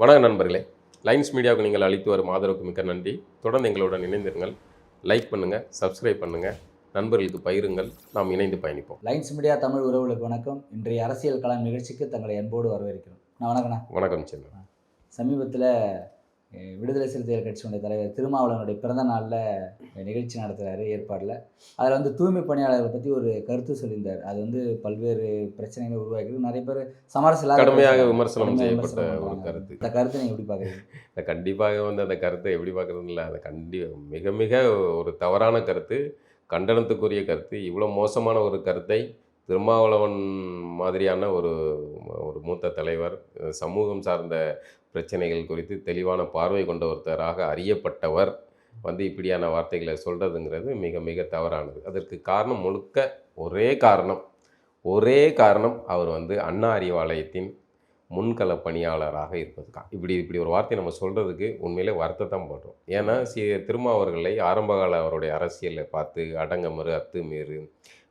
வணக்கம் நண்பர்களே. லைன்ஸ் மீடியாவுக்கு நீங்கள் அளித்து வரும் ஆதரவுக்கு மிக்க நன்றி. தொடர்ந்து எங்களுடன் இணைந்திருங்கள். லைக் பண்ணுங்கள் சப்ஸ்கிரைப் பண்ணுங்கள் நண்பர்களுக்கு பகிருங்கள். நாம் இணைந்து பயணிப்போம். லைன்ஸ் மீடியா தமிழ் உறவுகளுக்கு வணக்கம். இன்றைய அரசியல் களம் நிகழ்ச்சிக்கு தங்களை அன்போடு வரவேற்கிறோம். நான் வணக்கண்ணா வணக்கம் செல்வன். சமீபத்தில் விடுதலை சிறுத்தைகள் கட்சியினுடைய தலைவர் திருமாவளவனுடைய பிறந்த நாளில் நிகழ்ச்சி நடத்துகிறாரு ஏற்பாடில். அதில் வந்து தூய்மை பணியாளர்களை பற்றி ஒரு கருத்து சொல்லியிருந்தார். அது வந்து பல்வேறு பிரச்சனைகளை உருவாக்கிருக்கு நிறைய பேர் சமரசம் இல்லாத கடுமையாக. விமர்சனம் செய்யப்பட்ட ஒரு. கருத்து. இந்த கருத்தை நீங்கள் எப்படி பார்க்குறீங்க? கண்டிப்பாக வந்து அந்த கருத்தை எப்படி பார்க்குறது இல்லை. அது கண்டி மிக மிக ஒரு தவறான கருத்து கண்டனத்துக்குரிய கருத்து. இவ்வளோ மோசமான ஒரு கருத்தை திருமாவளவன் மாதிரியான ஒரு ஒரு மூத்த தலைவர் சமூகம் சார்ந்த பிரச்சனைகள் குறித்து தெளிவான பார்வை கொண்ட ஒருத்தராக அறியப்பட்டவர் வந்து இப்படியான வார்த்தைகளை சொல்கிறதுங்கிறது மிக மிக தவறானது. அதற்கு காரணம் முழுக்க ஒரே காரணம் ஒரே காரணம் அவர் வந்து அண்ணா அறிவாலயத்தின் முன்கள பணியாளராக இருப்பதுக்கா இப்படி இப்படி ஒரு வார்த்தை நம்ம சொல்கிறதுக்கு உண்மையிலே வருத்தத்தான் போடுறோம். ஏன்னா சி திருமாவர்களை ஆரம்பகால அவருடைய அரசியலை பார்த்து அடங்கமறு அத்துமீறு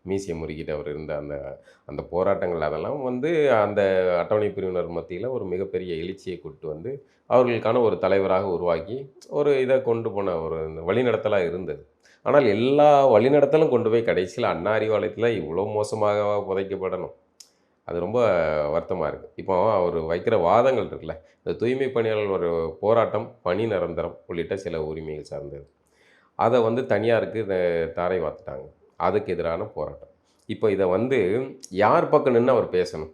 மீசிய முறுக்கிட்டு அவர் இருந்த அந்த அந்த போராட்டங்கள் அதெல்லாம் வந்து அந்த அட்டவணை பிரிவினர் மத்தியில் ஒரு மிகப்பெரிய எழுச்சியை கூட்டு வந்து அவர்களுக்கான ஒரு தலைவராக உருவாக்கி ஒரு இதை கொண்டு போன ஒரு வழிநடத்தலாக இருந்தது. ஆனால் எல்லா வழிநடத்தலும் கொண்டு போய் கடைசியில் அண்ணா அறிவாலயத்தில் இவ்வளோ மோசமாக புதைக்கப்படணும். அது ரொம்ப வருத்தமாக இருக்குது இப்போ அவர் வைக்கிற வாதங்கள் இருக்குல்ல இந்த தூய்மை பணியாளர் ஒரு போராட்டம் பணி நிரந்தரம் உள்ளிட்ட சில உரிமைகள் சார்ந்தது. அதை வந்து தனியாருக்கு தாரை வாத்துட்டாங்க அதுக்கு எதிரான போராட்டம். இப்போ இதை வந்து யார் பக்கம் நின்று அவர் பேசணும்?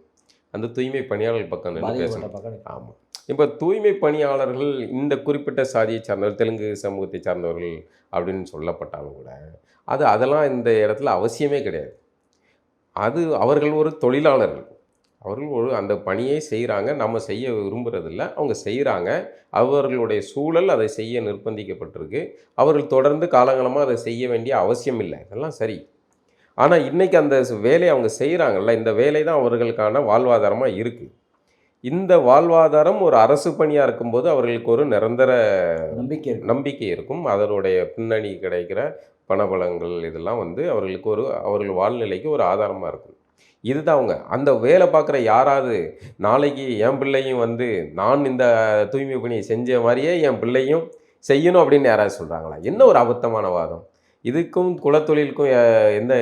அந்த தூய்மை பணியாளர் பக்கம் நின்று பேசணும். ஆமாம் இப்போ தூய்மை பணியாளர்கள் இந்த குறிப்பிட்ட சாதியை சார்ந்தவர் தெலுங்கு சமூகத்தை சார்ந்தவர்கள் அப்படின்னு சொல்லப்பட்டாலும் கூட அது அதெல்லாம் இந்த இடத்துல அவசியமே கிடையாது. அது அவர்கள் ஒரு தொழிலாளர்கள். அவர்கள் ஒரு அந்த பணியை செய்கிறாங்க நம்ம செய்ய விரும்புறதில்ல. அவங்க செய்கிறாங்க அவர்களுடைய சூழல் அதை செய்ய நிர்பந்திக்கப்பட்டிருக்கு. அவர்கள் தொடர்ந்து காலங்காலமாக அதை செய்ய வேண்டிய அவசியம் இல்லை. இதெல்லாம் சரி. ஆனால் இன்றைக்கி அந்த வேலையை அவங்க செய்கிறாங்கல்ல இந்த வேலை தான் அவர்களுக்கான வாழ்வாதாரமாக இருக்குது இந்த வாழ்வாதாரம் ஒரு அரசு பணியாக இருக்கும்போது அவர்களுக்கு ஒரு நிரந்தர நம்பிக்கை நம்பிக்கை இருக்கும். அதனுடைய பின்னணி கிடைக்கிற பணபலங்கள் இதெல்லாம் வந்து அவர்களுக்கு ஒரு அவர்கள் வாழ்நிலைக்கு ஒரு ஆதாரமாக இருக்கும். இதுதான் அவங்க. அந்த வேலை பார்க்குற யாராவது நாளைக்கு என் பிள்ளையும் வந்து நான் இந்த தூய்மை பணியை செஞ்ச மாதிரியே என் பிள்ளையும் செய்யணும் அப்படின்னு யாராவது சொல்கிறாங்களா என்ன ஒரு அபத்தமான வாதம்? இதுக்கும் குலத்தொழிலுக்கும் எந்த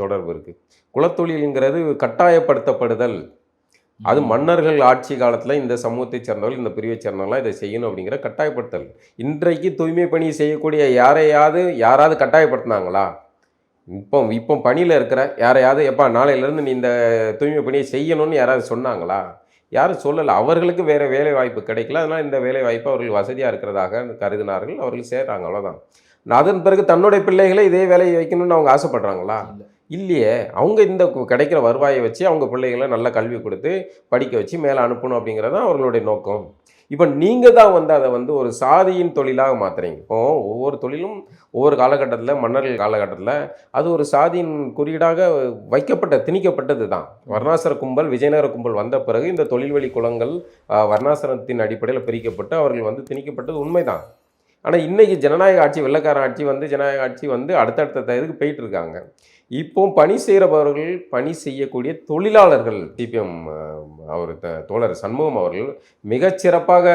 தொடர்பு இருக்குது குலத்தொழிலுங்கிறது கட்டாயப்படுத்தப்படுதல். அது மன்னர்கள் ஆட்சி காலத்தில் இந்த சமூகத்தை சேர்ந்தவர்கள் இந்த பிரிவை சேர்ந்தவங்களாம் இதை செய்யணும் அப்படிங்கிற கட்டாயப்படுத்தல். இன்றைக்கு தூய்மை பணி செய்யக்கூடிய யாரையாவது யாராவது கட்டாயப்படுத்தினாங்களா? இப்போ இப்போ பணியில் இருக்கிற யாரையாவது எப்பா நாளையிலேருந்து நீ இந்த தூய்மை பணியை செய்யணும்னு யாராவது சொன்னாங்களா? யாரும் சொல்லலை. அவர்களுக்கு வேறு வேலை வாய்ப்பு கிடைக்கல. அதனால் இந்த வேலை வாய்ப்பு அவர்கள் வசதியாக இருக்கிறதாக கருதினார்கள். அவர்கள் சேர்றாங்க. அவ்வளோதான் அதன் பிறகு தன்னுடைய பிள்ளைகளை இதே வேலையை வைக்கணும்னு அவங்க ஆசைப்படுறாங்களா? இல்லையே. அவங்க இந்த கிடைக்கிற வருவாயை வச்சு அவங்க பிள்ளைகளை நல்ல கல்வி கொடுத்து படிக்க வச்சு மேலே அனுப்பணும் அப்படிங்கிறது தான் அவர்களுடைய நோக்கம். இப்போ நீங்கள் தான் வந்து அதை வந்து ஒரு சாதியின் தொழிலாக மாற்றுறீங்க இப்போ ஒவ்வொரு தொழிலும் ஒவ்வொரு காலகட்டத்தில் மன்னர்கள் காலகட்டத்தில் அது ஒரு சாதியின் குறியீடாக வைக்கப்பட்ட திணிக்கப்பட்டது தான். வர்ணாசர கும்பல் விஜயநகர கும்பல் வந்த பிறகு இந்த தொழில்வெளி குளங்கள் வர்ணாசனத்தின் அடிப்படையில் பிரிக்கப்பட்டு அவர்கள் வந்து திணிக்கப்பட்டது உண்மைதான் ஆனால் இன்றைக்கி ஜனநாயக ஆட்சி வெள்ளக்கார ஆட்சி வந்து ஜனநாயக ஆட்சி வந்து அடுத்தடுத்த இதுக்கு போயிட்டுருக்காங்க இப்போ பணி செய்கிறவர்கள் பணி செய்யக்கூடிய தொழிலாளர்கள் சிபிஎம் அவர் தோழர் சண்முகம் அவர்கள் மிகச்சிறப்பாக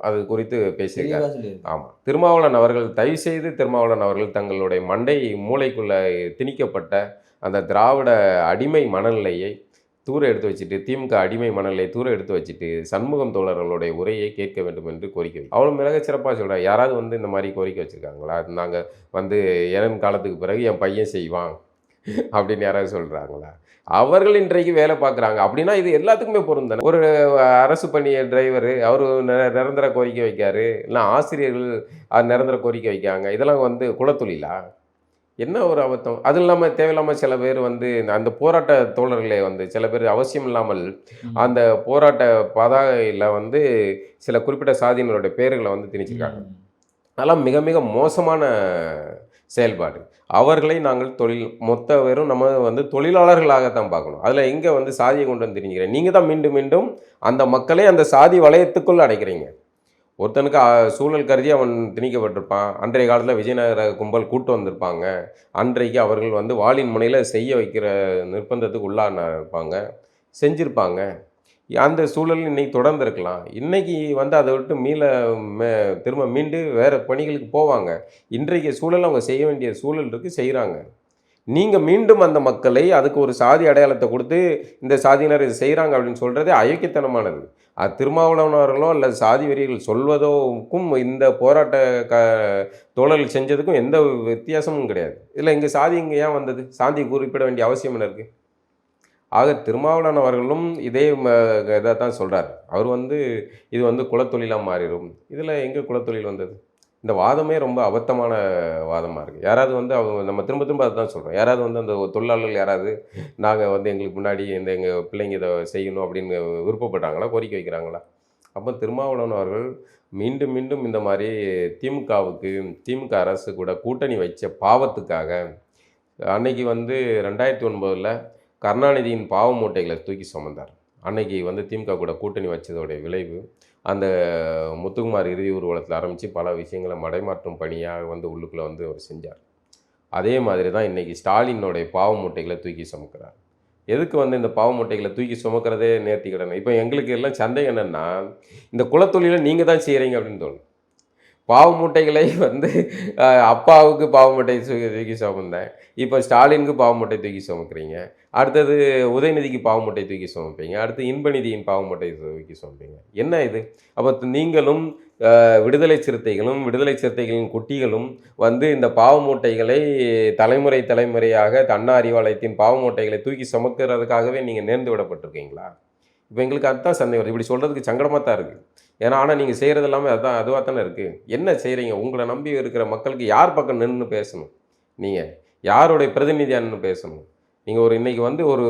அது குறித்து பேசியிருக்கார். ஆமாம் திருமாவளவன் அவர்கள் தயவு செய்து திருமாவளவன் அவர்கள் தங்களுடைய மண்டை மூளைக்குள்ள திணிக்கப்பட்ட அந்த திராவிட அடிமை மனநிலையை தூர எடுத்து வச்சுட்டு திமுக அடிமை மணலை தூர எடுத்து வச்சுட்டு சண்முகம் தோழர்களுடைய உரையை கேட்க வேண்டும் என்று கோரிக்கை அவ்வளோ மிக சிறப்பாக சொல்கிறார் யாராவது வந்து இந்த மாதிரி கோரிக்கை வச்சுருக்காங்களா? நாங்கள் வந்து இளம் காலத்துக்கு பிறகு என் பையன் செய்வான் அப்படின்னு யாராவது சொல்கிறாங்களா அவர்கள் இன்றைக்கு வேலை பார்க்குறாங்க. அப்படின்னா இது எல்லாத்துக்குமே பொருந்தன ஒரு அரசு பணிய டிரைவர் அவர் நிரந்தர கோரிக்கை வைக்காரு. இல்லை ஆசிரியர்கள் நிரந்தர கோரிக்கை வைக்காங்க இதெல்லாம் வந்து குலத்தொழிலா? என்ன ஒரு அபத்தம்? அது இல்லாமல் தேவையில்லாமல் சில பேர் வந்து அந்த போராட்ட தோழர்களே வந்து சில பேர் அவசியம் இல்லாமல். அந்த போராட்ட பதாகையில் வந்து சில குறிப்பிட்ட சாதியினருடைய பேர்களை வந்து திணிச்சிருக்காங்க. அதெல்லாம் மிக மிக மோசமான செயல்பாடு. அவர்களை நாங்கள் தொழில் மொத்த பேரும் நம்ம வந்து தொழிலாளர்களாகத்தான் பார்க்கணும். அதில் எங்கே வந்து சாதியை கொண்டு வந்து தெரிஞ்சுக்கிறேன் நீங்கள் தான் மீண்டும் மீண்டும் அந்த மக்களை அந்த சாதி வளையத்துக்குள் அடைக்கிறீங்க. ஒருத்தனுக்கு சூழல் கருதி அவன் திணிக்கப்பட்டிருப்பான். அன்றைய காலத்தில் விஜயநகர கும்பல் கூட்டு வந்திருப்பாங்க. அன்றைக்கு அவர்கள் வந்து வாளின் முனையில் செய்ய வைக்கிற நிர்பந்தத்துக்கு உள்ளான இருப்பாங்க. செஞ்சுருப்பாங்க. அந்த சூழல் இன்னைக்கு தொடர்ந்துருக்கலாம் இன்றைக்கி இன்னைக்கு வந்து அதை விட்டு மீள மே- திரும்ப மீண்டு வேறு பணிகளுக்கு போவாங்க. இன்றைக்கு சூழல் அவங்க செய்ய வேண்டிய சூழல் இருக்குது செய்கிறாங்க நீங்கள் மீண்டும் அந்த மக்களை அதுக்கு ஒரு சாதி அடையாளத்தை கொடுத்து இந்த சாதியினர் இது செய்கிறாங்க அப்படின்னு சொல்கிறது அயோக்கியத்தனமானது. திருமாவளவனர்களோ அல்லது சாதி வெறிகள் சொல்வதோக்கும் இந்த போராட்ட க தோழர்கள் செஞ்சதுக்கும் எந்த வித்தியாசமும் கிடையாது. இதில் இங்கே சாதி இங்கே ஏன் வந்தது? சாந்தி குறிப்பிட வேண்டிய அவசியம் என்ன இருக்குது ஆக திருமாவளவன் அவர்களும் இதே இதை தான் சொல்கிறார் அவர் வந்து இது வந்து குலத்தொழிலாக மாறிடும். இதில் எங்கே குலத்தொழில் வந்தது? இந்த வாதமே ரொம்ப அபத்தமான வாதமாக இருக்குது யாராவது வந்து அவங்க நம்ம திரும்ப திரும்ப அதை தான் சொல்கிறோம் யாராவது வந்து அந்த தொழிலாளர்கள் யாராவது நாங்கள் வந்து எங்களுக்கு முன்னாடி இந்த எங்கள் பிள்ளைங்க இதை செய்யணும் அப்படின்னு விருப்பப்பட்டாங்களா? கோரிக்கை வைக்கிறாங்களா? அப்போ திருமாவளவன் அவர்கள் மீண்டும் மீண்டும் இந்த மாதிரி திமுகவுக்கு திமுக அரசு கூட கூட்டணி வைச்ச பாவத்துக்காக அன்னைக்கு வந்து ரெண்டாயிரத்தி ஒன்பதில் கருணாநிதியின் பாவ மூட்டைகளை தூக்கி சுமந்தார். அன்னைக்கு வந்து திமுக கூட கூட்டணி வச்சதோடைய விளைவு அந்த முத்துக்குமார் இறுதி ஊர்வலத்தில் ஆரம்பித்து பல விஷயங்களை மடைமாற்றும் பணியாக வந்து உள்ளுக்குள்ளே வந்து அவர் செஞ்சார். அதே மாதிரி தான் இன்றைக்கி ஸ்டாலினுடைய பாவ மூட்டைகளை தூக்கி சுமக்கிறார். எதுக்கு வந்து இந்த பாவ மூட்டைகளை தூக்கி சுமக்கிறதே நேர்த்தி கடன் இப்போ எங்களுக்கு எல்லாம் சந்தேகம் என்னென்னா இந்த குலத்தொழிலை நீங்கள் தான் செய்கிறீங்க அப்படின்னு தோணும் பாவ மூட்டைகளை வந்து அப்பாவுக்கு பாவ மூட்டை தூக்கி தூக்கி சுமந்தேன். இப்போ ஸ்டாலினுக்கு பாவ மூட்டை தூக்கி சுமக்கிறீங்க. அடுத்தது உதயநிதிக்கு பாவமூட்டை தூக்கி சுமப்பீங்க. அடுத்து இன்பநிதியின் பாவமூட்டை தூக்கி சுமப்பீங்க. என்ன இது? அப்போ நீங்களும் விடுதலை சிறுத்தைகளும் விடுதலை சிறுத்தைகளின் குட்டிகளும் வந்து இந்த பாவமூட்டைகளை தலைமுறை தலைமுறையாக அண்ணா அறிவாலயத்தின் பாவ மூட்டைகளை தூக்கி சுமக்கிறதுக்காகவே நீங்கள் நேர்ந்து விடப்பட்டிருக்கீங்களா? இப்போ எங்களுக்கு அதுதான் சந்தேகம் இப்படி சொல்கிறதுக்கு சங்கடமாக தான் இருக்குது ஏன்னா ஆனால் நீங்கள் செய்கிறது எல்லாமே அதுதான் அதுவாக தானே இருக்குது என்ன செய்கிறீங்க உங்களை நம்பி இருக்கிற மக்களுக்கு யார் பக்கம் நின்று பேசணும்? நீங்கள் யாருடைய பிரதிநிதியானு பேசணும்? நீங்கள் ஒரு இன்றைக்கி வந்து ஒரு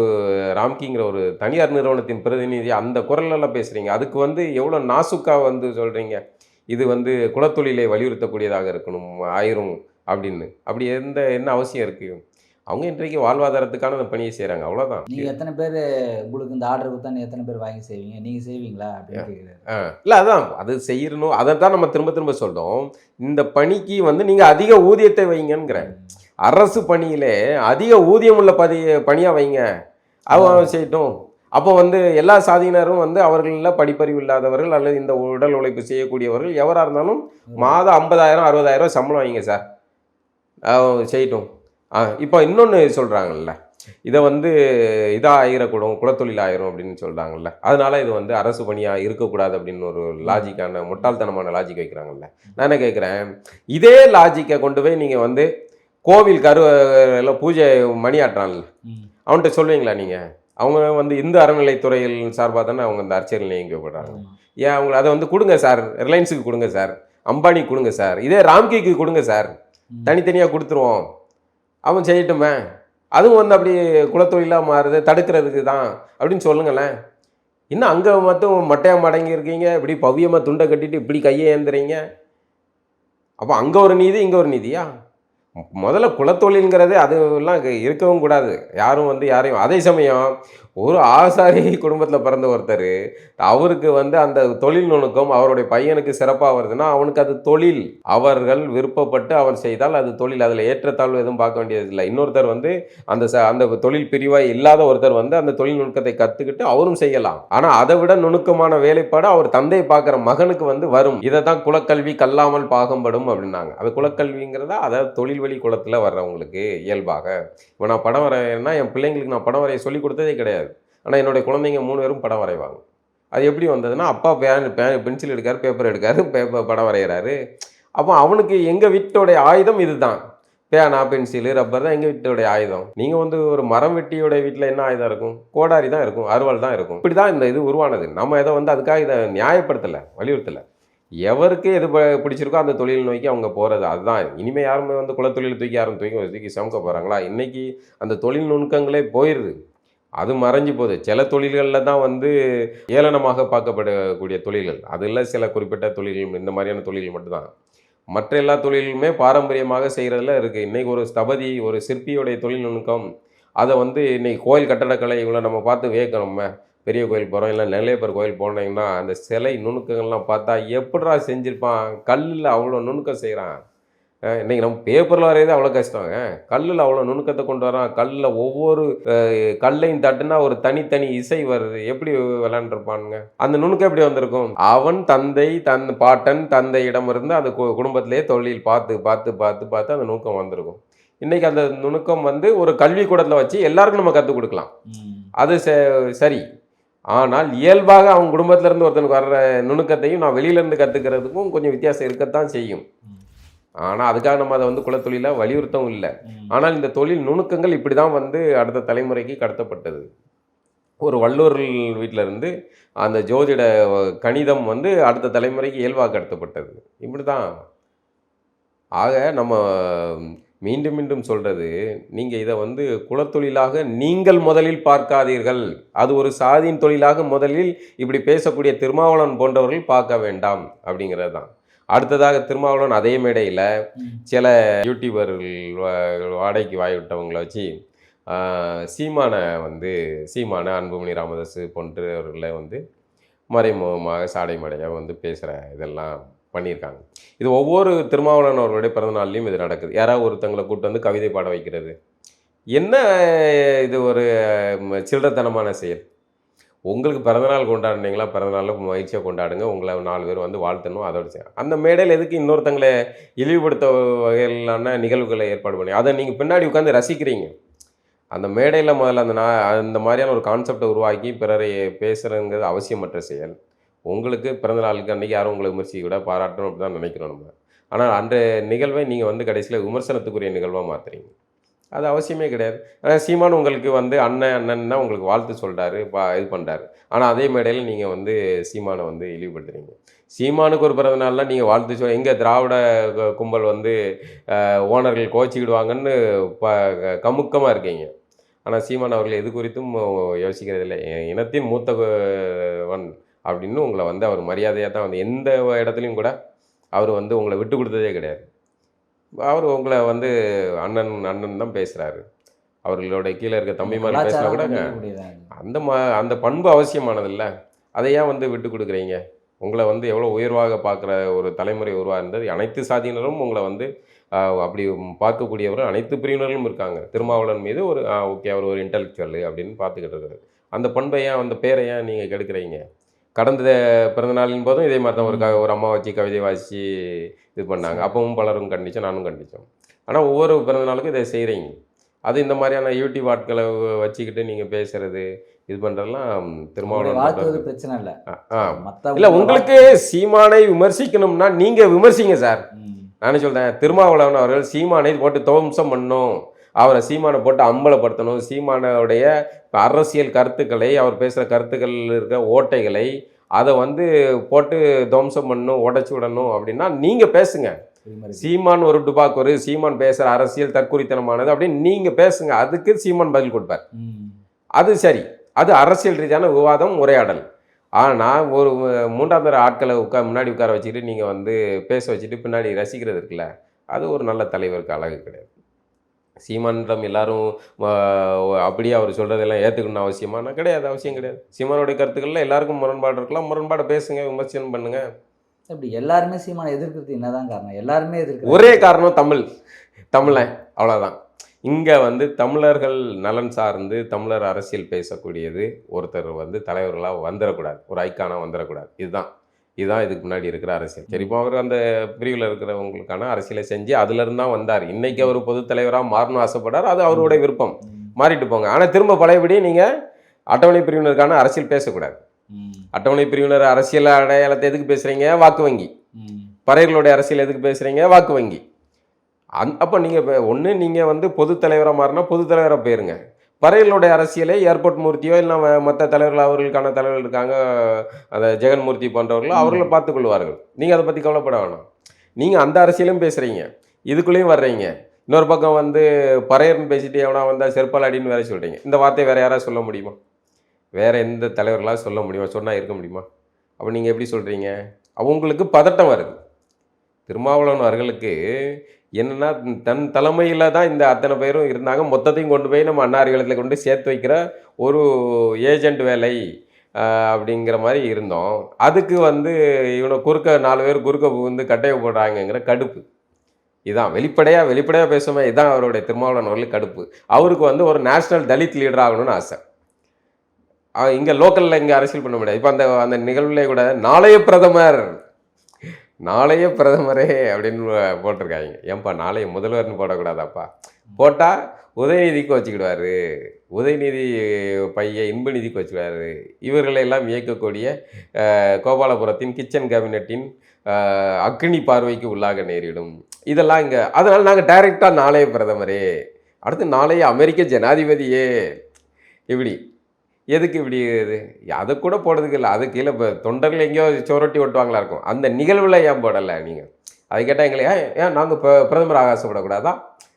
ராம்கிங்கிற ஒரு தனியார் நிறுவனத்தின் பிரதிநிதி அந்த குரலெல்லாம் பேசுகிறீங்க அதுக்கு வந்து எவ்வளோ நாசுக்காக வந்து சொல்கிறீங்க இது வந்து குலத்தொழிலை வலியுறுத்தக்கூடியதாக இருக்கணும் ஆயிரும் அப்படின்னு. அப்படி எந்த என்ன அவசியம் இருக்குது அவங்க இன்றைக்கு வாழ்வாதாரத்துக்கான அந்த பணியை செய்கிறாங்க அவ்வளோதான் நீங்கள் எத்தனை பேர் உங்களுக்கு இந்த ஆர்டர் கொடுத்தா நீ எத்தனை பேர் வாங்கி செய்வீங்க? நீங்கள் செய்வீங்களா? அப்படின்னு கேட்குறாரு இல்லை அதான். அது செய்யணும். அதை தான் நம்ம திரும்ப திரும்ப சொல்றோம். இந்த பணிக்கு வந்து நீங்கள் அதிக ஊதியத்தை வைங்கங்கிறேன் அரசு பணியிலே அதிக ஊதியம் உள்ள பதி பணியாக வைங்க. அவன் செய்யட்டும். அப்போ வந்து எல்லா சாதியினரும் வந்து அவர்களில் படிப்பறிவு இல்லாதவர்கள் அல்லது இந்த உடல் உழைப்பு செய்யக்கூடியவர்கள் எவராக இருந்தாலும் மாதம் ஐம்பதாயிரம் அறுபதாயிரம் சம்பளம் வைங்க சார். செய்யட்டும். இப்போ இன்னொன்று சொல்கிறாங்கல்ல இதை வந்து இதாக ஆயிரக்கூடும் குலத்தொழில் ஆயிரும் அப்படின்னு சொல்கிறாங்கல்ல அதனால இது வந்து அரசு பணியாக இருக்கக்கூடாது அப்படின்னு ஒரு லாஜிக்கான முட்டாள்தனமான லாஜிக் வைக்கிறாங்கல்ல. நான் என்ன கேட்குறேன் இதே லாஜிக்கை கொண்டு போய் நீங்கள் வந்து கோவில் கரு பூஜை மணி ஆட்டுறான்ல ம். அவன்கிட்ட சொல்லுவீங்களா நீங்கள் அவங்க வந்து இந்து அறநிலைத்துறையில் சார்பாக தானே அவங்க இந்த அர்ச்சகர்கள் நியமிக்கப்படுறாங்க. ஏன் அவங்க அதை வந்து கொடுங்க சார். ரிலையன்ஸுக்கு கொடுங்க சார். அம்பானி கொடுங்க சார். இதே ராம்கிக்கு கொடுங்க சார். தனித்தனியாக கொடுத்துருவோம். அவன் செய்யட்டுமே. அதுவும் வந்து அப்படி குலத்தொழிலாக மாறுது தடுக்கிறதுக்கு தான். அப்படின்னு சொல்லுங்களேன். இன்னும் அங்கே மட்டும் மட்டையாக மடங்கி இருக்கீங்க இப்படி பவ்யமாக துண்டை கட்டிட்டு இப்படி கையை ஏந்துறீங்க. அப்போ அங்கே ஒரு நீதி இங்கே ஒரு நீதியா? முதல்ல குலத்தொழில்ங்கிறது அதுலாம் இருக்கவும் கூடாது. யாரும் வந்து யாரையும் அதே சமயம் ஒரு ஆசாரி குடும்பத்தில் பிறந்த ஒருத்தர் அவருக்கு வந்து அந்த தொழில் நுணுக்கம் அவருடைய பையனுக்கு சிறப்பாக வருதுன்னா அவனுக்கு அது தொழில். அவர்கள் விருப்பப்பட்டு அவர் செய்தால் அது தொழில். அதில் ஏற்றத்தாழ்வு எதுவும் பார்க்க வேண்டியதில்லை. இன்னொருத்தர் வந்து அந்த ச அந்த தொழில் பிரிவாக இல்லாத ஒருத்தர் வந்து அந்த தொழில் நுணுக்கத்தை கற்றுக்கிட்டு அவரும் செய்யலாம். ஆனால் அதை விட நுணுக்கமான வேலைப்பாடு அவர் தந்தையை பார்க்குற மகனுக்கு வந்து வரும். இதை தான் குலக்கல்வி கல்லாமல் பாகம்படும் அப்படின்னாங்க. அது குலக்கல்விங்கிறதா? அதாவது தொழில் வழி குளத்தில் வர்றவங்களுக்கு இயல்பாக இப்போ நான் படம் வரையன்னா என் பிள்ளைங்களுக்கு நான் படம் வரைய சொல்லி கொடுத்ததே கிடையாது. ஆனால் என்னுடைய குழந்தைங்க மூணு பேரும் படம் வரைவாங்க. அது எப்படி வந்ததுன்னா அப்பா பேன் பேன் பென்சில் எடுக்காரு பேப்பர் எடுக்காரு பேப்பர் படம் வரைகிறாரு அப்போ அவனுக்கு எங்கள் வீட்டோடைய ஆயுதம் இதுதான். பேனா பென்சிலு ரப்பர் தான் எங்கள் வீட்டோடைய ஆயுதம். நீங்கள் வந்து ஒரு மரம் வெட்டியோட வீட்டில் என்ன ஆயுதம் இருக்கும்? கோடாரி தான் இருக்கும் அருவாள் தான் இருக்கும். இப்படி தான் இந்த இது உருவானது. நம்ம எதை வந்து அதுக்காக இதை நியாயப்படுத்தலை வலியுறுத்தலை. எவருக்கு எது ப- பிடிச்சிருக்கோ அந்த தொழில் நோக்கி அவங்க போகிறது அதுதான். இனிமேல் யாருமே வந்து குலத்தொழில் தூக்கி யாரும் தூக்கி தூக்கி சமக்க போகிறாங்களா இன்றைக்கி அந்த தொழில் நுணுக்கங்களே போயிடுது அது மறைஞ்சு போகுது. சில தொழில்களில் தான் வந்து ஏளனமாக பார்க்கப்படக்கூடிய தொழில்கள். அதில் சில குறிப்பிட்ட தொழில்கள் இந்த மாதிரியான தொழில்கள் மட்டும்தான். மற்ற எல்லா தொழிலுமே பாரம்பரியமாக செய்கிறதுல இருக்குது இன்றைக்கி ஒரு ஸ்தபதி ஒரு சிற்பியோடைய தொழில் நுணுக்கம் அதை வந்து இன்றைக்கி கோயில் கட்டடக்கலை இவ்வளோ நம்ம பார்த்து வியக்கணுமே. பெரிய கோயில் போகிறோம் இல்லை நெல்லையப்பர் கோயில் போனீங்கன்னா அந்த சிலை நுணுக்கங்கள்லாம் பார்த்தா எப்படிடா செஞ்சுருப்பான்? கல்லில் அவ்வளோ நுணுக்கம் செய்கிறான் அஹ் இன்னைக்கு நம்ம பேப்பரில் வரையது அவ்வளோ கஷ்டங்க கல்லில் அவ்வளோ நுணுக்கத்தை கொண்டு வரான். கல்லில் ஒவ்வொரு கல்லையும் தட்டுனா ஒரு தனித்தனி இசை வருது. எப்படி விளாண்டுருப்பானுங்க அந்த நுணுக்கம் எப்படி வந்திருக்கும்? அவன் தந்தை தன் பாட்டன் தந்தையிடம் இருந்து அந்த குடும்பத்திலேயே தொழில் பார்த்து பார்த்து பார்த்து பார்த்து அந்த நுணுக்கம் வந்திருக்கும். இன்னைக்கு அந்த நுணுக்கம் வந்து ஒரு கல்வி கூடத்தில் வச்சு எல்லாருக்கும் நம்ம கற்றுக் கொடுக்கலாம். அது ச- சரி. ஆனால் இயல்பாக அவங்க குடும்பத்துல இருந்து ஒருத்தனுக்கு வர்ற நுணுக்கத்தையும் நான் வெளியில இருந்து கற்றுக்கிறதுக்கும் கொஞ்சம் வித்தியாசம் இருக்கத்தான் செய்யும். ஆனால் அதுக்காக நம்ம அதை வந்து குலத்தொழிலாக வலியுறுத்தவும் இல்லை. ஆனால் இந்த தொழில் நுணுக்கங்கள் இப்படி தான் வந்து அடுத்த தலைமுறைக்கு கடத்தப்பட்டது ஒரு வள்ளூர் வீட்டில் இருந்து அந்த ஜோதிட கணிதம் வந்து அடுத்த தலைமுறைக்கு இயல்பாக கடத்தப்பட்டது இப்படி தான் ஆக நம்ம மீண்டும் மீண்டும் சொல்கிறது நீங்கள் இதை வந்து குலத்தொழிலாக நீங்கள் முதலில் பார்க்காதீர்கள். அது ஒரு சாதியின் தொழிலாக முதலில் இப்படி பேசக்கூடிய திருமாவளவன் போன்றவர்கள் பார்க்க வேண்டாம் அப்படிங்கிறது தான். அடுத்ததாக திருமாவளவன் அதே மேடையில். சில யூடியூபர்கள் வாடகைக்கு வாய் விட்டவங்கள வச்சு சீமானை வந்து சீமான அன்புமணி ராமதாஸ் போன்றவர்களை வந்து மறைமுகமாக சாடை மடையாக வந்து பேசுகிற இதெல்லாம். பண்ணியிருக்காங்க. இது ஒவ்வொரு திருமாவளவன் அவர்களுடைய பிறந்தநாள்லையும் இது நடக்குது. யாராவது ஒருத்தங்களை கூட்டு வந்து கவிதை பாட வைக்கிறது. என்ன இது ஒரு சில்லறத்தனமான செயல்? உங்களுக்கு பிறந்தநாள் கொண்டாடுனீங்களா? பிறந்தநாளில் மகிழ்ச்சியாக கொண்டாடுங்க. உங்களை நாலு பேர் வந்து வாழ்த்தணும். அதோட அந்த மேடையில் எதுக்கு இன்னொருத்தங்களை இழிவுபடுத்த வகையிலான நிகழ்வுகளை ஏற்பாடு பண்ணி அதை நீங்கள் பின்னாடி உட்காந்து ரசிக்கிறீங்க. அந்த மேடையில் முதல்ல அந்த நான் அந்த மாதிரியான ஒரு கான்செப்டை உருவாக்கி பிறரை பேசுகிறங்கிறது அவசியமற்ற செயல். உங்களுக்கு பிறந்தநாளுக்கு அன்றைக்கி யாரும் உங்களை விமர்சிக்க விட பாராட்டணும் அப்படி தான் நினைக்கிறோம் நம்ம. ஆனால் அந்த நிகழ்வை நீங்கள் வந்து கடைசியில் விமர்சனத்துக்குரிய நிகழ்வாக மாற்றுறீங்க அது அவசியமே கிடையாது. ஆனால் சீமான் உங்களுக்கு வந்து அண்ணன் அண்ணன் தான் உங்களுக்கு வாழ்த்து சொல்கிறாரு பா இது பண்ணுறாரு ஆனால் அதே மேடையில் நீங்கள் வந்து சீமானை வந்து இழிவுபடுத்துறீங்க. சீமானுக்கு ஒரு பிறந்த நாள்லாம் நீங்கள் வாழ்த்து சொல் எங்கள் திராவிட கும்பல் வந்து ஓனர்கள் கோச்சிக்கிடுவாங்கன்னு ப கமுக்கமாக இருக்கீங்க. ஆனால் சீமான் அவர்கள் எது குறித்தும் யோசிக்கிறதில்லை. என் இனத்தின் மூத்தவன் அப்படின்னு உங்களை வந்து அவர் மரியாதையாக தான் வந்து எந்த இடத்துலையும் கூட அவர் வந்து உங்களை விட்டு கொடுத்ததே கிடையாது. அவர் உங்களை வந்து அண்ணன் அண்ணன் தான் பேசுகிறாரு அவர்களோட கீழே இருக்க தம்பி மாதிரி பேசினா கூட. அந்த ம அந்த பண்பு அவசியமானதில்ல. அதை ஏன் வந்து விட்டு கொடுக்குறீங்க? உங்களை வந்து எவ்வளோ உயர்வாக பார்க்குற ஒரு தலைமுறை உருவாக அனைத்து சாதியினரும் உங்களை வந்து அப்படி பார்க்கக்கூடியவர்கள் அனைத்து பிரிவினர்களும் இருக்காங்க. திருமாவளவன் மீது ஒரு ஓகே அவர் ஒரு இன்டெலெக்சுவல் அப்படின்னு பார்த்துக்கிட்டு இருக்காரு. அந்த பண்பை ஏன் அந்த பேரை ஏன் நீங்கள் கெடுக்குறீங்க? கடந்த பிறந்த நாளின் போதும் இதே மாதிரி தான் ஒரு க ஒரு அம்மா வச்சு கவிதை வாசித்து இது பண்ணாங்க. அப்பவும் பலரும் கண்டிச்சோம் நானும் கண்டித்தோம் ஆனால் ஒவ்வொரு பிறந்த நாளுக்கும் இதை செய்கிறீங்க அது இந்த மாதிரியான யூடியூப் ஆட்களை வச்சுக்கிட்டு நீங்கள் பேசுறது இது பண்ணுறதெல்லாம் உங்களை திருமாவளவன். பிரச்சனை இல்லை. ஆ, இல்லை உங்களுக்கு சீமானை விமர்சிக்கணும்னா நீங்கள் விமர்சிங்க சார். நானே சொல்றேன் திருமாவளவன் அவர்கள் சீமானை போட்டு துவம்சம் பண்ணணும் அவரை சீமானை போட்டு அம்பலப்படுத்தணும். சீமானோடைய அரசியல் கருத்துக்களை அவர் பேசுகிற கருத்துக்கள் இருக்க ஓட்டைகளை அதை வந்து போட்டு துவம்சம் பண்ணணும் உடைச்சி விடணும் அப்படின்னா நீங்கள் பேசுங்க. சீமான் ஒரு டுபாக்கொரு சீமான் பேசுகிற அரசியல் தற்குறித்தனமானது அப்படின்னு நீங்கள் பேசுங்க. அதுக்கு சீமான் பதில் கொடுப்பார். அது சரி. அது அரசியல் ரீதியான விவாதம் உரையாடல். ஆனால் ஒரு மூன்றாம் தர ஆட்களை உட்கா முன்னாடி உட்கார வச்சுக்கிட்டு நீங்கள் வந்து பேச வச்சுட்டு பின்னாடி ரசிக்கிறது இருக்குல்ல அது ஒரு நல்ல தலைவருக்கு அழகு கிடையாது. சீமானிடம் எல்லாரும் அப்படியே அவர் சொல்கிறதெல்லாம் ஏற்றுக்கணும் அவசியமான கிடையாது அவசியம் கிடையாது. சீமானுடைய கருத்துக்களில் எல்லாருக்கும் முரண்பாடு இருக்கலாம். முரண்பாடை பேசுங்க விமர்சனம் பண்ணுங்க. அப்படி எல்லாருமே சீமானை எதிர்க்கிறது என்னதான் காரணம்? எல்லாருமே எதிர்க்கிறாங்க ஒரே காரணம் தமிழ். தமிழன் அவ்வளோதான் இங்கே வந்து தமிழர்கள் நலன் சார்ந்து தமிழர் அரசியல் பேசக்கூடியது ஒருத்தர் வந்து தலைவர்களாக வந்துடக்கூடாது ஒரு ஐக்கானாக வந்துடக்கூடாது இதுதான். இதுதான் இதுக்கு முன்னாடி இருக்கிற அரசியல். சரி இப்போ அவர் அந்த பிரிவில் இருக்கிறவங்களுக்கான அரசியலை செஞ்சு அதுலேருந்து தான் வந்தார். இன்னைக்கு அவர் பொதுத் தலைவராக மாறணும் ஆசைப்படார் அது அவருடைய விருப்பம். மாறிட்டு போங்க. ஆனால் திரும்ப பழையபடி நீங்கள் அட்டவணை பிரிவினருக்கான அரசியல் பேசக்கூடாது. அட்டவணை பிரிவினர் அரசியல் அடையாளத்தை எதுக்கு பேசுகிறீங்க வாக்கு வங்கி. பறையர்களுடைய அரசியல் எதுக்கு பேசுகிறீங்க வாக்கு வங்கி. அந் அப்போ நீங்கள் ஒன்று நீங்கள் வந்து பொது தலைவராக மாறினா பொது தலைவராக போயிருங்க பறையர்களுடைய அரசியலே ஏர்போர்ட் மூர்த்தியோ இல்லை மற்ற தலைவர்கள் அவர்களுக்கான தலைவர்கள் இருக்காங்க அந்த ஜெகன்மூர்த்தி போன்றவர்களோ அவர்களை பார்த்துக்கொள்வார்கள் நீங்கள் அதை பற்றி கவலைப்பட வேணாம். நீங்கள் அந்த அரசியலும் பேசுகிறீங்க இதுக்குள்ளேயும் வர்றீங்க. இன்னொரு பக்கம் வந்து பறையர்னு பேசிட்டு எவனா வந்தால் செருப்பால் அடின்னு வேற சொல்கிறீங்க இந்த வார்த்தையை வேறு யாராவது சொல்ல முடியுமா? வேறு எந்த தலைவர்களாக சொல்ல முடியுமா? சொன்னால் இருக்க முடியுமா? அப்போ நீங்கள் எப்படி சொல்கிறீங்க அவங்களுக்கு பதட்டம் வருது. திருமாவளவன் அவர்களுக்கு என்னன்னா தன் தலைமையில் தான் இந்த அத்தனை பேரும் இருந்தாங்க. மொத்தத்தையும் கொண்டு போய் நம்ம அன்னாரிகளத்தில் கொண்டு சேர்த்து வைக்கிற ஒரு ஏஜெண்ட் வேலை அப்படிங்கிற மாதிரி இருந்தோம். அதுக்கு வந்து இவனை குறுக்க நாலு பேர் குறுக்க வந்து கட்டையை போடுறாங்கங்கிற கடுப்பு. இதான் வெளிப்படையாக வெளிப்படையாக பேசுமே இதான் அவருடைய திருமாவளவன் அவர்கள் கடுப்பு. அவருக்கு வந்து ஒரு நேஷ்னல் தலித் லீடர் ஆகணும்னு ஆசை. இங்கே லோக்கலில் இங்கே அரசியல் பண்ண முடியாது. இப்போ அந்த அந்த நிகழ்வுலேயே கூட நாளைய பிரதமர் நாளைய பிரதமரே அப்படின்னு போட்டிருக்காங்க. ஏன்பா நாளைய முதல்வர்னு போடக்கூடாதாப்பா? போட்டால் உதயநிதிக்கு வச்சுக்கிடுவார். உதயநிதி பையன் இன்பநிதிக்கு வச்சுக்குவாரு இவர்களையெல்லாம் இயக்கக்கூடிய கோபாலபுரத்தின் கிச்சன் கேபினட்டின் அக்னி பார்வைக்கு உள்ளாக நேரிடும். இதெல்லாம் இங்கே அதனால் நாங்கள் டைரெக்டாக நாளைய பிரதமரே. அடுத்து நாளைய அமெரிக்க ஜனாதிபதியே. இப்படி எதுக்கு இப்படி இது? அதை கூட போடுறதுக்கு இல்லை. அது கீழே இப்போ தொண்டர்கள் எங்கேயோ சுவரொட்டி ஒட்டுவாங்களா இருக்கும். அந்த நிகழ்வில் ஏன் போடலை நீங்கள் அதை கேட்டால் எங்களை ஏன் ஏன் நாங்கள் இப்போ பிரதமர் ஆகாசப்படக்கூடாதா?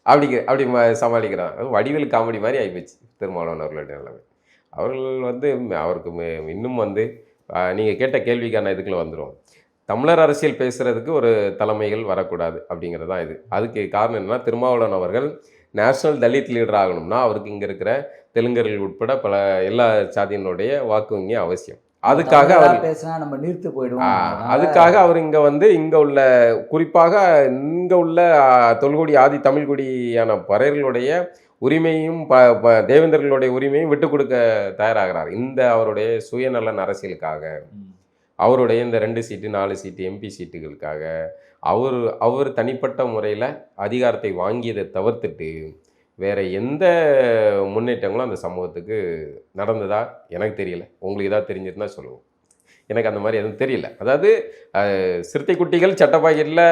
அப்படி அப்படி சமாளிக்கிறோம் சமாளிக்கிறாங்க வடிவில் காமெடி மாதிரி ஆகிப்போச்சு திருமாவளவன் அவர்களுடைய நிலைமை. அவர்கள் வந்து அவருக்கு இன்னும் வந்து நீங்கள் கேட்ட கேள்விக்கான இதுக்குள்ள வந்துடும் தமிழர் அரசியல் பேசுகிறதுக்கு ஒரு தலைமைகள் வரக்கூடாது அப்படிங்கிறது தான் இது. அதுக்கு காரணம் என்னன்னா திருமாவளவன் அவர்கள் நேஷனல் தலித் லீடர் ஆகணும்னா அவருக்கு இங்கே இருக்கிற தெலுங்கர்கள் உட்பட பல எல்லா சாதியினுடைய வாக்கு வங்கி அவசியம். அதுக்காக அவர் பேசினா நம்ம நீர்த்து போயிடுவோம் அதுக்காக அவர் இங்க வந்து இங்க உள்ள குறிப்பாக இங்க உள்ள தொல்குடி ஆதி தமிழ்குடியான பறையர்களுடைய உரிமையும் ப ப- தேவேந்தர்களுடைய உரிமையும் விட்டு கொடுக்க தயாராகிறார். இந்த அவருடைய சுயநலன் அரசியலுக்காக. அவருடைய இந்த ரெண்டு சீட்டு நாலு சீட்டு எம்பி சீட்டுகளுக்காக. அவர் அவர் தனிப்பட்ட முறையில் அதிகாரத்தை வாங்கியதை தவிர்த்துட்டு வேறு எந்த முன்னேற்றங்களும் அந்த சமூகத்துக்கு நடந்ததா எனக்கு தெரியல. உங்களுக்கு ஏதாவது தெரிஞ்சிருந்தா சொல்லுவோம். எனக்கு அந்த மாதிரி எதுவும் தெரியல. அதாவது சிறுத்தை குட்டிகள் சட்ட பாக்கெட்டில்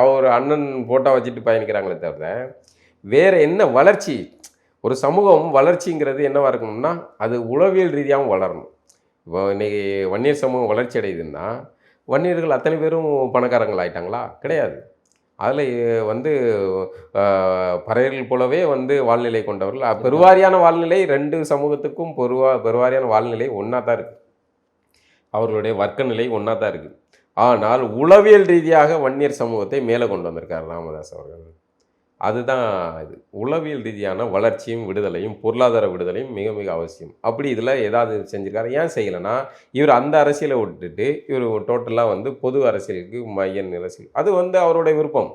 அவர் அண்ணன் ஃபோட்டோ வச்சுட்டு பயணிக்கிறாங்களே தவிர வேறு என்ன வளர்ச்சி? ஒரு சமூகம் வளர்ச்சிங்கிறது என்னவாக இருக்கணும்னா அது உளவியல் ரீதியாகவும் வளரணும். இப்போ இன்னைக்கு வன்னியர் சமூகம் வளர்ச்சி அடையுதுன்னா வன்னியர்கள் அத்தனை பேரும் பணக்காரங்கள் ஆயிட்டாங்களா? கிடையாது. அதில் வந்து பறையர்கள் போலவே வந்து வாழ்நிலை கொண்டவர்கள். பெருவாரியான வாழ்நிலை ரெண்டு சமூகத்துக்கும் பெருவா பெருவாரியான வாழ்நிலை ஒன்றா தான் இருக்குது அவர்களுடைய வர்க்க நிலை ஒன்றா தான் இருக்குது ஆனால் உளவியல் ரீதியாக வன்னியர் சமூகத்தை மேலே கொண்டு வந்திருக்கார் ராமதாஸ் அவர்கள். அதுதான் இது. உளவியல் ரீதியான வளர்ச்சியும் விடுதலையும் பொருளாதார விடுதலையும் மிக மிக அவசியம். அப்படி இதில் ஏதாவது செஞ்சுருக்காரு. ஏன் செய்யலைன்னா இவர் அந்த அரசியலை விட்டுட்டு இவர் டோட்டலாக வந்து பொது அரசியலுக்கு மையன் அரசியல் அது வந்து அவருடைய விருப்பம்.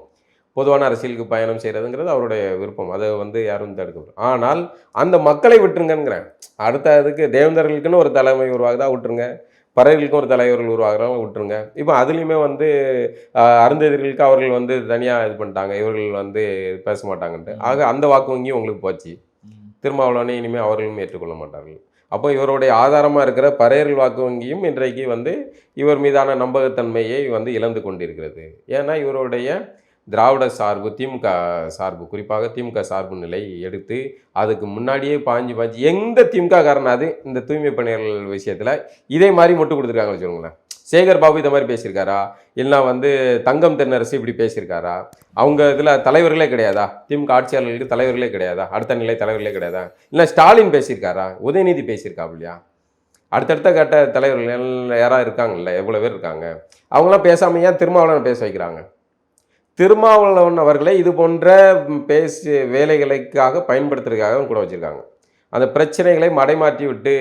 பொதுவான அரசியலுக்கு பயணம் செய்கிறதுங்கிறது அவருடைய விருப்பம். அதை வந்து யாரும் தடுக்க ஆனால் அந்த மக்களை விட்டுருங்கிறேன் அடுத்த அதுக்கு தேவேந்தர்களுக்குன்னு ஒரு தலைமை உருவாகுதா? விட்டுருங்க. பறவைகளுக்கும் ஒரு தலைவர்கள் உருவாகிறவங்க விட்டுருங்க. இப்போ அதுலேயுமே வந்து அருந்ததிர்களுக்கு அவர்கள் வந்து தனியாக இது பண்ணிட்டாங்க. இவர்கள் வந்து பேச மாட்டாங்கன்ட்டு. ஆக அந்த வாக்கு வங்கியும் உங்களுக்கு போச்சு. திருமாவளவனை இனிமேல் அவர்களும் ஏற்றுக்கொள்ள மாட்டார்கள். அப்போ இவருடைய ஆதாரமாக இருக்கிற பறையர்கள் வாக்கு வங்கியும் இன்றைக்கு வந்து இவர் மீதான நம்பகத்தன்மையை வந்து இழந்து கொண்டிருக்கிறது. ஏன்னா இவருடைய திராவிட சார்பு திமுக சார்பு குறிப்பாக திமுக சார்பு நிலை எடுத்து அதுக்கு முன்னாடியே பாஞ்சு பாஞ்சு எந்த திமுக காரனாது இந்த தூய்மை பணியாளர்கள் விஷயத்தில் இதே மாதிரி மட்டும் கொடுத்துருக்காங்கன்னு வச்சுக்கோங்களேன். சேகர் பாபு இதை மாதிரி பேசியிருக்காரா? இல்லைனா வந்து தங்கம் தென்னரசு இப்படி பேசியிருக்காரா? அவங்க இதில் தலைவர்களே கிடையாதா? திமுக ஆட்சியாளர்களுக்கு தலைவர்களே கிடையாதா? அடுத்த நிலை தலைவர்களே கிடையாதா? இல்லை ஸ்டாலின் பேசியிருக்காரா? உதயநிதி பேசியிருக்கா இல்லையா? அடுத்தடுத்த கட்ட தலைவர்கள் யாராவது இருக்காங்கல்ல? எவ்வளோ பேர் இருக்காங்க? அவங்களாம் பேசாமல் ஏன் திருமாவளவன் பேச வைக்கிறாங்க. திருமாவளவன் அவர்களை இது போன்ற பேசி வேலைகளுக்காக பயன்படுத்துறதுக்காக கூட வச்சுருக்காங்க. அந்த பிரச்சனைகளை மடைமாற்றி விட்டு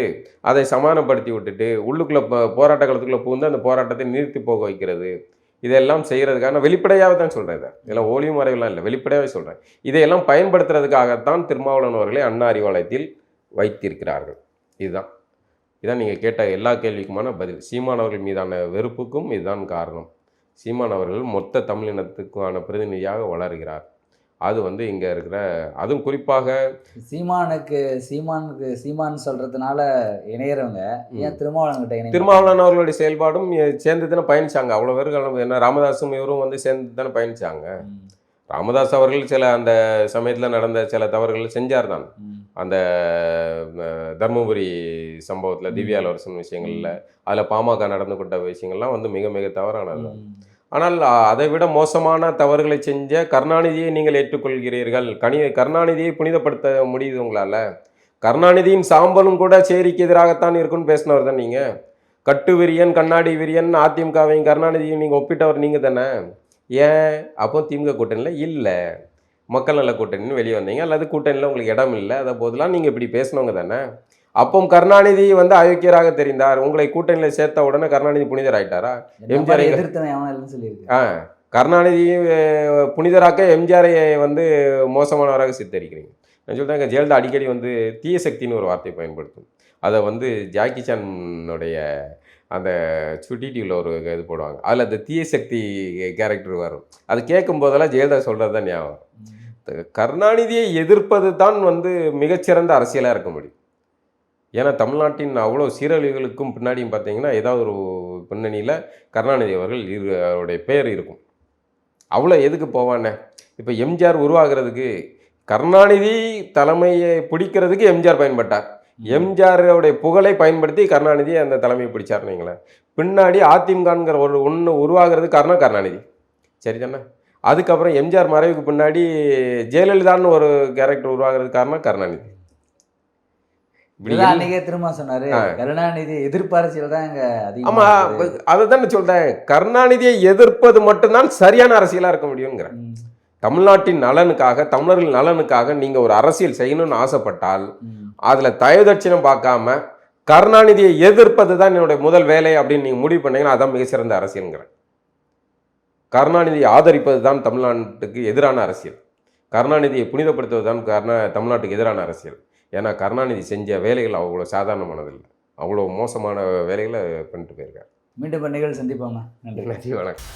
அதை சமாதானப்படுத்தி விட்டுட்டு உள்ளுக்குள்ளே போராட்ட காலத்துக்குள்ளே புகுந்து அந்த போராட்டத்தை நிறுத்தி போக வைக்கிறது. இதெல்லாம் செய்கிறதுக்காக நான் வெளிப்படையாக தான் சொல்கிறேன் இதை. இதெல்லாம் ஒளியும் மறைவெல்லாம் இல்லை வெளிப்படையாகவே சொல்கிறேன் இதையெல்லாம் பயன்படுத்துறதுக்காகத்தான் திருமாவளவன் அவர்களை அண்ணா அறிவாலயத்தில் வைத்திருக்கிறார்கள். இதுதான். இதான் நீங்கள் கேட்ட எல்லா கேள்விக்குமான பதில். சீமானவர்கள் மீதான வெறுப்புக்கும் இதுதான் காரணம். சீமான் அவர்கள் மொத்த தமிழினத்துக்கான பிரதிநிதியாக வளர்கிறார். அது வந்து இங்கே இருக்கிற அதுவும் குறிப்பாக சீமானுக்கு சீமானுக்கு சீமான் சொல்றதுனால இணையறவங்க ஏன் திருமாவளவன் கிட்ட இணைய திருமாவளவன் அவர்களுடைய செயல்பாடும் சேர்ந்து தானே பயணிச்சாங்க. அவ்வளோ பேர்கள் என்ன ராமதாஸும் இவரும் வந்து சேர்ந்து தானே பயணிச்சாங்க. ம், ராமதாஸ் அவர்கள் சில அந்த சமயத்தில் நடந்த சில தவறுகள் செஞ்சார் தான். அந்த தர்மபுரி சம்பவத்தில் திவ்யா லோரசன் விஷயங்களில் அதில் பாமக நடந்து கொண்ட விஷயங்கள்லாம் வந்து மிக மிக தவறானது. ஆனால் அதை விட மோசமான தவறுகளை செஞ்ச கருணாநிதியை நீங்கள் ஏற்றுக்கொள்கிறீர்கள். கனி கருணாநிதியை புனிதப்படுத்த முடியுது உங்களால்? கருணாநிதியின் சாம்பலும் கூட சேரிக்கு எதிராகத்தான் இருக்குன்னு பேசினவர் தான் நீங்கள் கட்டு விரியன் கண்ணாடி விரியன் அதிமுகவையும் கருணாநிதியும் நீங்கள் ஒப்பிட்டவர் நீங்கள் தானே? ஏன்? அப்போ திமுக கூட்டணியில் இல்லை. மக்கள் நல கூட்டணின்னு வெளியே வந்தீங்க. அல்லது கூட்டணியில் உங்களுக்கு இடம் இல்லை. அதை போதெல்லாம் நீங்கள் இப்படி பேசினவங்க தானே? அப்போ கருணாநிதி வந்து அயோக்கியராக தெரிந்தார். உங்களை கூட்டணியில் சேர்த்த உடனே கருணாநிதி புனிதர் ஆயிட்டாரா? எம்ஜிஆர் ஆ கருணாநிதியும் அஹ், புனிதராக்க எம்ஜிஆரை வந்து மோசமானவராக சித்தரிக்கிறீங்க. நான் சொல்கிறேன் ஜெயலலிதா அடிக்கடி வந்து தீய சக்தின்னு ஒரு வார்த்தையை பயன்படுத்தும். அதை வந்து ஜாக்கி சானுடைய அந்த சுட்டி டிவியில் ஒரு இது போடுவாங்க. அதில் அந்த தீய சக்தி கேரக்டர் வரும். அது கேட்கும் போதெல்லாம் ஜெயலலிதா சொல்கிறது தான் ஞாபகம். கருணாநிதியை எதிர்ப்பது தான் வந்து மிகச்சிறந்த அரசியலாக இருக்க முடியும். ஏன்னா தமிழ்நாட்டின் அவ்வளோ சீரழிவுகளுக்கும் பின்னாடியும் பார்த்தீங்கன்னா ஏதாவது ஒரு பின்னணியில் கருணாநிதி அவர்கள் இரு அவருடைய பேர் இருக்கும். அவ்வளோ எதுக்கு போவானே? இப்போ எம்ஜிஆர் உருவாகிறதுக்கு கருணாநிதி தலைமையை பிடிக்கிறதுக்கு எம்ஜிஆர் பயன்பட்டார். எம்ஜிஆருடைய புகழை பயன்படுத்தி கருணாநிதி அந்த தலைமையை பிடிச்சார்னு வைங்களேன். பின்னாடி அதிமுகங்கிற ஒரு ஒன்று உருவாகிறது காரணம் கருணாநிதி. சரி தானே அதுக்கப்புறம் எம்ஜிஆர் மறைவுக்கு பின்னாடி ஜெயலலிதான்னு ஒரு கேரக்டர் உருவாகிறது காரணம் கருணாநிதி. அன்னைக்கே திரும்ப சொன்னாரு. ஆ. கருணாநிதி எதிர்ப்பு அரசியல் தான் ஆமா அதை தானே சொல்றேன். கருணாநிதியை எதிர்ப்பது மட்டும்தான் சரியான அரசியலா இருக்க முடியுங்கிறேன் தமிழ்நாட்டின் நலனுக்காக தமிழர்கள் நலனுக்காக நீங்க ஒரு அரசியல் செய்யணும்னு ஆசைப்பட்டால் அதுல தயதட்சிணம் பார்க்காம கருணாநிதியை எதிர்ப்பது தான் என்னுடைய முதல் வேலை அப்படின்னு நீங்க முடிவு பண்ணீங்கன்னா அதான் மிக சிறந்த அரசியல்ங்கிறேன். கருணாநிதியை ஆதரிப்பது தான் தமிழ்நாட்டுக்கு எதிரான அரசியல். கருணாநிதியை புனிதப்படுத்துவது தான் கருணா தமிழ்நாட்டுக்கு எதிரான அரசியல். ஏன்னா கருணாநிதி செஞ்ச வேலைகள் அவ்வளோ சாதாரணமானதில்லை. அவ்வளோ மோசமான வேலைகளை பண்ணிட்டு போயிருக்காரு. மீண்டும் நிகழ்ச்சி சந்திப்போம்ண்ணா நன்றி. நன்றி வணக்கம்.